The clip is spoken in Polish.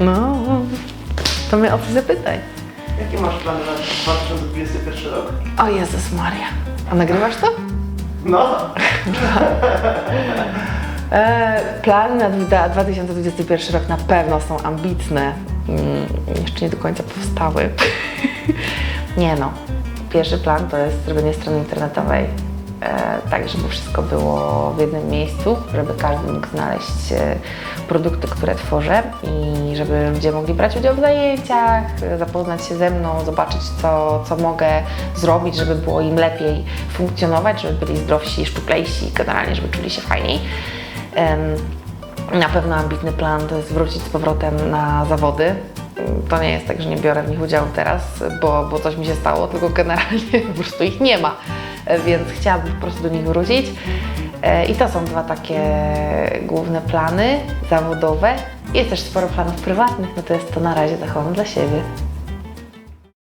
No, to mnie o to zapytaj. Jakie masz plany na 2021 rok? O Jezus Maria. A nagrywasz to? No, E, plany na dwa- 2021 rok na pewno są ambitne. Mm, jeszcze nie do końca powstały. nie no. Pierwszy plan to jest zrobienie strony internetowej, e, tak żeby wszystko było w jednym miejscu, żeby każdy mógł znaleźć e, produkty, które tworzę i żeby ludzie mogli brać udział w zajęciach, zapoznać się ze mną, zobaczyć co, co mogę zrobić, żeby było im lepiej funkcjonować, żeby byli zdrowsi, szczuplejsi, generalnie żeby czuli się fajniej. Na pewno ambitny plan to jest wrócić z powrotem na zawody. To nie jest tak, że nie biorę w nich udziału teraz, bo, bo coś mi się stało, tylko generalnie po prostu ich nie ma, więc chciałabym po prostu do nich wrócić. E, I to są dwa takie główne plany zawodowe. Jest też sporo planów prywatnych, no to jest to na razie zachowam dla siebie.